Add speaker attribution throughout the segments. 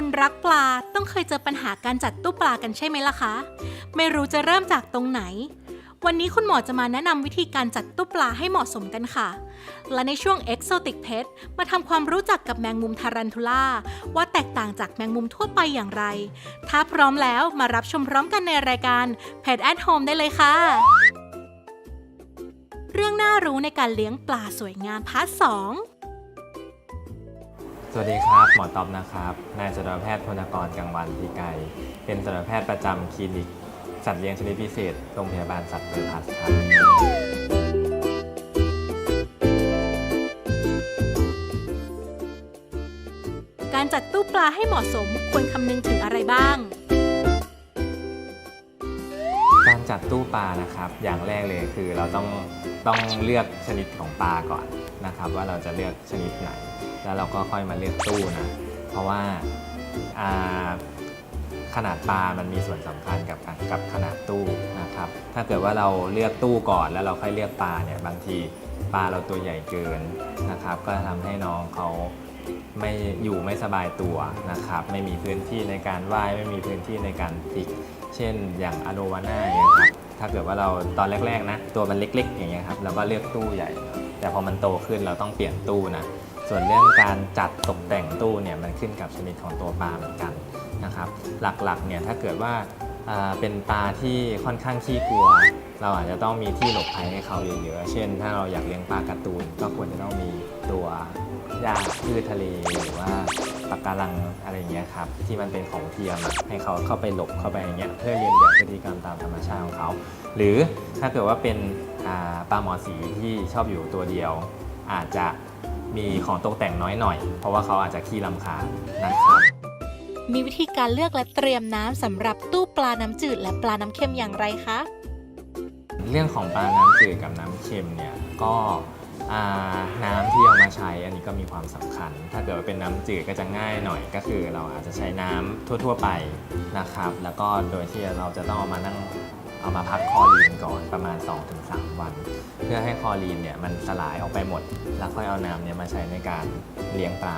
Speaker 1: คนรักปลาต้องเคยเจอปัญหาการจัดตู้ปลากันใช่ไหมล่ะคะ ไม่รู้จะเริ่มจากตรงไหน วันนี้คุณหมอจะมาแนะนำวิธีการจัดตู้ปลาให้เหมาะสมกันค่ะ และในช่วง Exotic Pet มาทำความรู้จักกับแมงมุมทารันทูล่าว่าแตกต่างจากแมงมุมทั่วไปอย่างไร ถ้าพร้อมแล้วมารับชมพร้อมกันในรายการ Pet at Home ได้เลยค่ะ เรื่องน่ารู้ในการเลี้ยงปลาสวยงามพาร์ทสอง
Speaker 2: สวัสดีครับ หมอตอบนะครับ นายสัตวแพทย์พลกรกังวันพีไกรเป็นสัตวแพทย์ประจำคลินิก สัตว์เลี้ยงชนิดพิเศษ โรงพยาบาลสัตว์เปิดพัสครับ
Speaker 1: การจัดตู้ปลาให้เหมาะสมควรคำนึงถึงอะไรบ้าง
Speaker 2: การจัดตู้ปลานะครับ อย่างแรกเลยคือเราต้องต้องเลือกชนิดของปลาก่อนนะครับ ว่าเราจะเลือกชนิดไหน แล้วเราก็ค่อยมาเลือกตู้นะ เพราะว่าาขนาดปลามันมีส่วนสำคัญกับกับขนาดตู้นะครับ ถ้าเกิดว่าเราเลือกตู้ก่อนแล้วเราค่อยเลือกปลาเนี่ยบางทีปลาเราตัวใหญ่เกินนะครับ ก็ทำให้น้องเขาไม่อยู่ไม่สบายตัวนะครับ ไม่มีพื้นที่ในการว่ายไม่มีพื้นที่ในการพลิก เช่นอย่างอโลวาน่าเนี่ยครับถ้าเกิดว่าเราตอนแรกๆนะ ตัวมันเล็กๆ อย่างเงี้ยครับเราก็เลือกตู้ใหญ่ แต่พอมันโตขึ้นเราต้องเปลี่ยนตู้นะ ส่วนเรื่องการจัดตกแต่งตู้เนี่ยมันขึ้นกับชนิดของตัวปลาเหมือนกันนะครับหลักๆเนี่ยถ้าเกิดว่าเป็นปลาที่ค่อนข้างขี้กลัว เราอาจจะต้องมีที่หลบภัยให้เขาเยอะๆ เช่น ถ้าเราอยากเลี้ยงปลาการ์ตูน ก็ควรจะต้องมีตัวหญ้าพืชทะเลหรือว่าปะการังอะไรเงี้ยครับที่มันเป็นของเทียมให้เขาเข้าไปหลบเข้าไปอย่างเงี้ยเพื่อเรียนแบบพฤติกรรมตามธรรมชาติของเขา หรือถ้าเกิดว่าเป็นปลาหมอสีที่ชอบอยู่ตัวเดียว อาจจะ มีของตกแต่งน้อยหน่อย เพราะว่าเขาอาจจะขี้ลำคาญนะครับ
Speaker 1: มีวิธีการเลือกและเตรียมน้ำสำหรับตู้ปลาน้ำจืดและปลาน้ำเค็มอย่างไรคะ
Speaker 2: เรื่องของปลาน้ำจืดกับน้ำเค็มเนี่ยก็อ่าน้ำที่เอามาใช้อันนี้ก็มีความสำคัญ ถ้าเกิดว่าเป็นน้ำจืดก็จะง่ายหน่อยก็คือ เราอาจจะใช้น้ำทั่ว ๆ ไปนะครับ แล้วก็โดยที่เราจะต้องเอามานั่ง เอามาพักคอรีนก่อนประมาณ 2-3 วัน เพื่อให้คอรีนเนี่ยมันสลายออกไปหมด แล้วค่อยเอาน้ำเนี่ยมาใช้ในการเลี้ยงปลา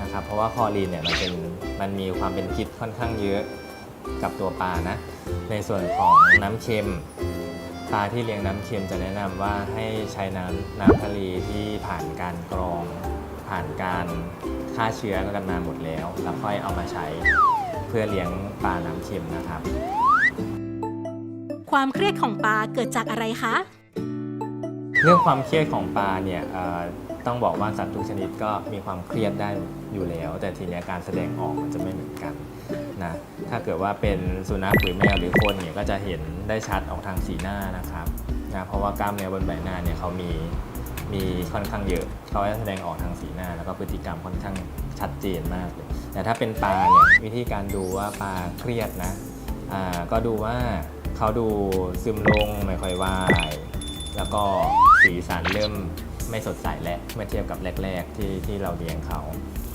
Speaker 2: นะครับเพราะว่าคอรีนเนี่ยมันเป็นมันมีความเป็นพิษค่อนข้างเยอะกับตัวปลานะในส่วนของน้ำเค็มปลาที่เลี้ยงน้ำเค็มจะแนะนำว่าให้ใช้น้ำน้ำทะเลที่ผ่านการกรอง ผ่านการฆ่าเชื้อกันมาหมดแล้ว แล้วค่อยเอามาใช้เพื่อเลี้ยงปลาน้ำเค็มนะครับ
Speaker 1: ความเครียดของปลาเกิดจากอะไรคะ
Speaker 2: เรื่องความเครียดของปลาเนี่ยเอ่อต้องบอกว่าสัตว์ทุกชนิดก็มีความเครียดได้อยู่แล้ว แต่ทีเนี้ยการแสดงออกมันจะไม่เหมือนกันนะถ้าเกิดว่าเป็นสุนัขหรือแมวหรือคนเนี่ยก็จะเห็นได้ชัดออกทางสีหน้านะครับนะเพราะว่ากล้ามเนื้อบนใบหน้าเนี่ยเขามีมีค่อนข้างเยอะเขาจะแสดงออกทางสีหน้า แล้วก็พฤติกรรมค่อนข้างชัดเจนมากเลยแต่ถ้าเป็นปลาเนี่ยวิธีการดูว่าปลาเครียดนะอ่าก็ดูว่า เขาดูซึมลงไม่ค่อยว่ายแล้วก็สีสันเริ่มไม่สดใสแล้วเมื่อเทียบกับแรก ๆ ที่ที่เราเลี้ยงเขา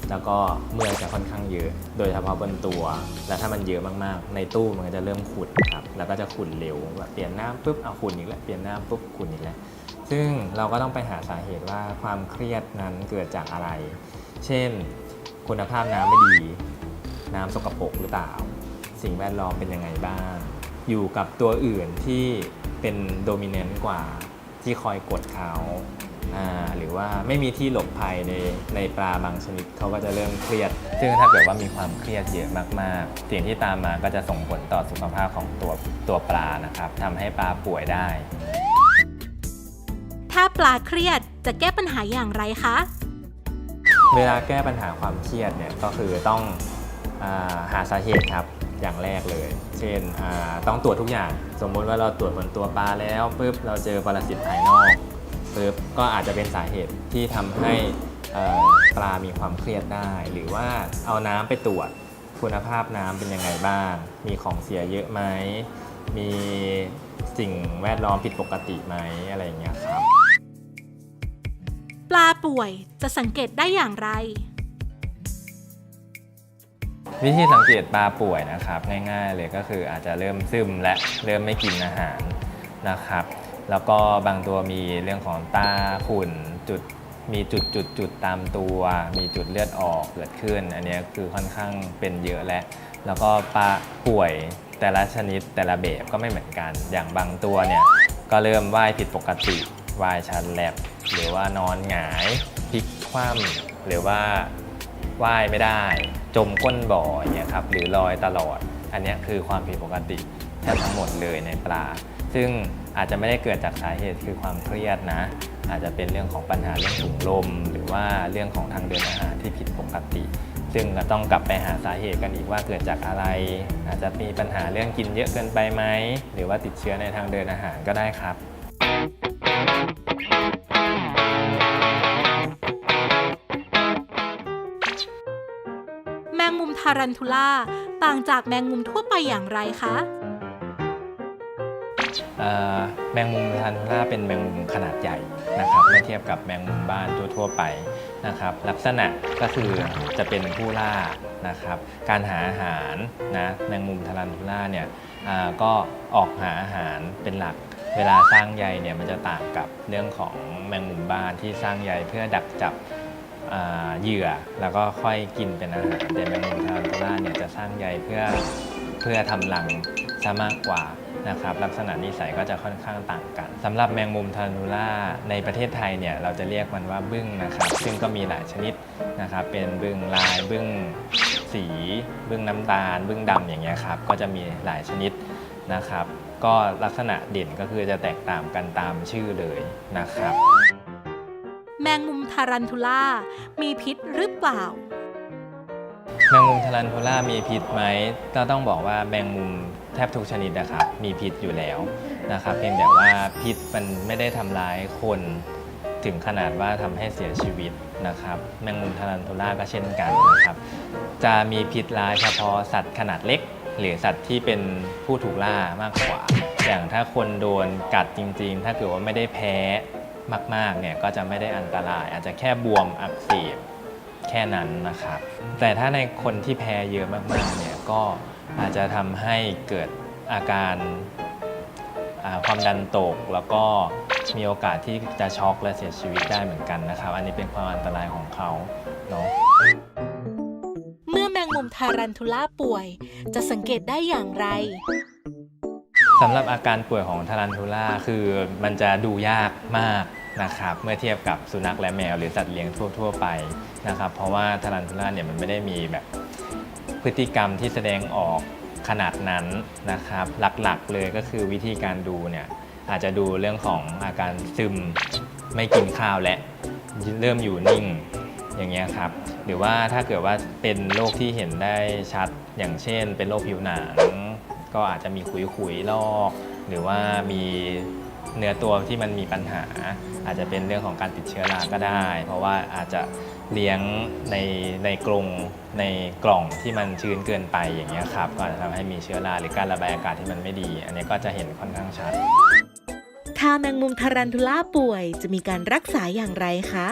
Speaker 2: แล้วก็เมื่อยจะค่อนข้างเยอะ โดยเฉพาะบนตัว แล้วถ้ามันเยอะมากๆ ในตู้มันก็จะเริ่มขุ่นครับ แล้วก็จะขุ่นเร็วแบบเปลี่ยนน้ำปุ๊บเอาขุ่นอีกแล้วเปลี่ยนน้ำปุ๊บขุ่นอีกแล้วซึ่งเราก็ต้องไปหาสาเหตุว่าความเครียดนั้นเกิดจากอะไร เช่น คุณภาพน้ำไม่ดี น้ำสกปรกหรือเปล่า สิ่งแวดล้อมเป็นยังไงบ้าง อยู่กับตัวอื่นที่เป็นโดมิเนนต์กว่าที่คอยกดเขาอ่าหรือว่าไม่มีที่หลบภัยในในปลาบางชนิดเขาก็จะเริ่มเครียด ซึ่งถ้าเกิดว่ามีความเครียดเยอะมากๆ สิ่งที่ตามมาก็จะส่งผลต่อสุขภาพของตัวตัวปลานะครับทำให้ปลาป่วยได้
Speaker 1: ถ้าปลาเครียดจะแก้ปัญหาอย่างไรคะ
Speaker 2: เวลาแก้ปัญหาความเครียดเนี่ยก็คือต้องอาหาสาเหตุครับ อย่างแรกเลย เช่นต้องตรวจทุกอย่าง สมมุติว่าเราตรวจบนตัวปลาแล้วปุ๊บเราเจอปรสิตภายนอกปุ๊บก็อาจจะเป็นสาเหตุที่ทำให้ปลามีความเครียดได้ หรือว่าเอาน้ำไปตรวจคุณภาพน้ำเป็นยังไงบ้าง มีของเสียเยอะไหม มีสิ่งแวดล้อมผิดปกติไหมอะไรอย่างเงี้ยครับ
Speaker 1: ปลาป่วยจะสังเกตได้อย่างไร
Speaker 2: วิธีสังเกตปลาป่วยนะครับ ง่ายๆเลยก็คืออาจจะเริ่มซึมและเริ่มไม่กินอาหารนะครับ แล้วก็บางตัวมีเรื่องของตาขุ่นจุดมีจุดจุดจุดตามตัว มีจุดเลือดออกเกิดขึ้น อันนี้คือค่อนข้างเป็นเยอะแล้ว แล้วก็ปลาป่วยแต่ละชนิดแต่ละแบบก็ไม่เหมือนกัน อย่างบางตัวเนี่ยก็เริ่มว่ายผิดปกติว่ายชันแลบหรือว่านอนหงายพลิกคว่ำหรือว่า ว่ายไม่ได้ จมก้นบ่ออย่างเงี้ยครับหรือลอยตลอด อันนี้คือความผิดปกติแทบทั้งหมดเลยในปลา ซึ่งอาจจะไม่ได้เกิดจากสาเหตุคือความเครียดนะ อาจจะเป็นเรื่องของปัญหาเรื่องถุงลม หรือว่าเรื่องของทางเดินอาหารที่ผิดปกติ ซึ่งก็ต้องกลับไปหาสาเหตุกันอีกว่าเกิดจากอะไร อาจจะมีปัญหาเรื่องกินเยอะเกินไปไหมหรือว่าติดเชื้อในทางเดินอาหารก็ได้ครับา
Speaker 1: รันทูล่าต่างจากแมงมุมทั่วไปอย่างไรคะ
Speaker 2: แมงมุมทานุล่าเป็นแมงมุมขนาดใหญ่นะครับเมื่อเทียบกับแมงมุมบ้านทั่ว ๆ ไปนะครับ ลักษณะก็คือจะเป็นผู้ล่านะครับ การหาอาหารนะแมงมุมทารันทูล่าเนี่ยก็ออกหาอาหารเป็นหลักเวลาสร้างใยเนี่ยมันจะต่างกับเรื่องของแมงมุมบ้านที่สร้างใยเพื่อดักจับเหยื่อ แล้วก็ค่อยกินเป็นอาหารแต่แมงมุมท เนี่ยจะสร้างใยเพื่อเพื่อทำรังซะมากกว่านะครับลักษณะนิสัยก็จะค่อนข้างต่างกันสำหรับแมงมุมทานูล่าในประเทศไทยเนี่ยเราจะเรียกมันว่าบึ้งนะครับ ซึ่งก็มีหลายชนิดนะครับ เป็นบึ้งลายบึ้งสี บึ้งน้ำตาล บึ้งดำอย่างเงี้ยครับก็จะมีหลายชนิดนะครับ ก็ลักษณะเด่นก็คือจะแตกต่างกันตามชื่อเลยนะครับ
Speaker 1: แมงมุมทารันทูล่ามีพิษหรือเปล่า
Speaker 2: แมงมุมทารันทูล่ามีพิษไหมก็ต้องบอกว่าแมงมุมแทบทุกชนิดนะครับ มีพิษอยู่แล้วนะครับ เพียงแต่ว่าพิษมันไม่ได้ทำร้ายคนถึงขนาดว่าทำให้เสียชีวิตนะครับ แมงมุมทารันทูล่าก็เช่นกันนะครับ จะมีพิษร้ายเฉพาะสัตว์ขนาดเล็ก หรือสัตว์ที่เป็นผู้ถูกล่ามากกว่า อย่างถ้าคนโดนกัดจริง ๆ ถ้าเกิดว่าไม่ได้แพ้มากๆเนี่ยก็จะไม่ได้อันตราย อาจจะแค่บวมอักเสบ แค่นั้นนะครับ แต่ถ้าในคนที่แพ้เยอะมากๆเนี่ยก็อาจจะทำให้เกิดอาการอ่าความดันตกแล้วก็มีโอกาสที่จะช็อกและเสียชีวิตได้เหมือนกันนะครับ อันนี้เป็นความอันตรายของเขาเนาะ
Speaker 1: เมื่อแมงมุมทารันทูล่าป่วย จะสังเกตได้อย่างไร
Speaker 2: สำหรับอาการป่วยของทารันทูล่าคือมันจะดูยากมาก นะครับเมื่อเทียบกับสุนัขและแมวหรือสัตว์เลี้ยงทั่ว ๆ ไปนะครับ เพราะว่าทารันทูล่าเนี่ยมันไม่ได้มีแบบพฤติกรรมที่แสดงออกขนาดนั้นนะครับ หลักๆเลยก็คือวิธีการดูเนี่ยอาจจะดูเรื่องของอาการซึมไม่กินข้าวและเริ่มอยู่นิ่งอย่างเงี้ยครับหรือว่าถ้าเกิดว่าเป็นโรคที่เห็นได้ชัดอย่างเช่น เป็นโรคผิวหนัง ก็อาจจะมีขุยๆลอก หรือว่ามี เนื้อตัวที่มันมีปัญหา อาจจะเป็นเรื่องของการติดเชื้อราก็ได้ เพราะว่าอาจจะเลี้ยงในในกรงในกล่องที่มันชื้นเกินไปอย่างเงี้ยครับก็อาจจะทำให้มีเชื้อราหรือการระบายอากาศที่มันไม่ดี อันนี้ก็จะเห็นค่อนข้างชัด
Speaker 1: ถ้าแมงมุมทารันทูล่าป่วยจะมีการรักษาอย่างไรคะ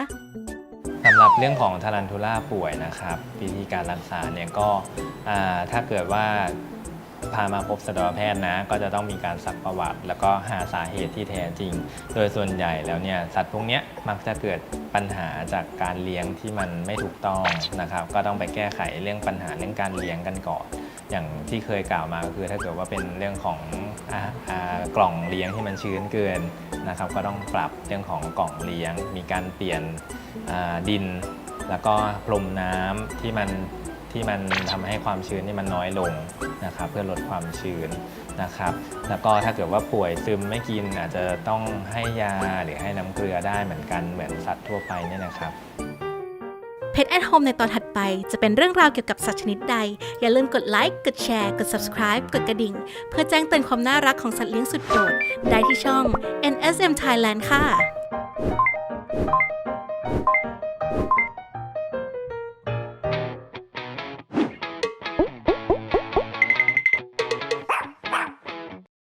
Speaker 2: สำหรับเรื่องของทารันทูล่าป่วยนะครับ วิธีการรักษาเนี่ยก็อ่าถ้าเกิดว่า พามาพบสัตวแพทย์นะ ก็จะต้องมีการสักประวัติ แล้วก็หาสาเหตุที่แท้จริง โดยส่วนใหญ่แล้วเนี่ยสัตว์พวกนี้มักจะเกิดปัญหาจากการเลี้ยงที่มันไม่ถูกต้องนะครับ ก็ต้องไปแก้ไขเรื่องปัญหาเรื่องการเลี้ยงกันก่อน อย่างที่เคยกล่าวมาก็คือถ้าเกิดว่าเป็นเรื่องของออกล่องเลี้ยงที่มันชื้นเกินนะครับ ก็ต้องปรับเรื่องของกล่องเลี้ยง มีการเปลี่ยนดิน แล้วก็พรมน้ำที่มัน ที่มันทำให้ความชื้นนี่มันน้อยลงนะครับเพื่อลดความชื้นนะครับ แล้วก็ถ้าเกิดว่าป่วยซึมไม่กินอาจจะต้องให้ยาหรือให้น้ำเกลือได้เหมือนกันเหมือนสัตว์ทั่วไปเนี่ยนะครับ
Speaker 1: เพจแอ Home ในตอนถัดไปจะเป็นเรื่องราวเกี่ยวกับสัตว์ชนิดใด อย่าลืมกดไลค์กดแชร์ กด subscribe กดกระดิ่ง เพื่อแจ้งเตือนความน่ารักของสัตว์เลี้ยงสุดโปรดได้ที่ช่อง NSM Thailand ค่ะ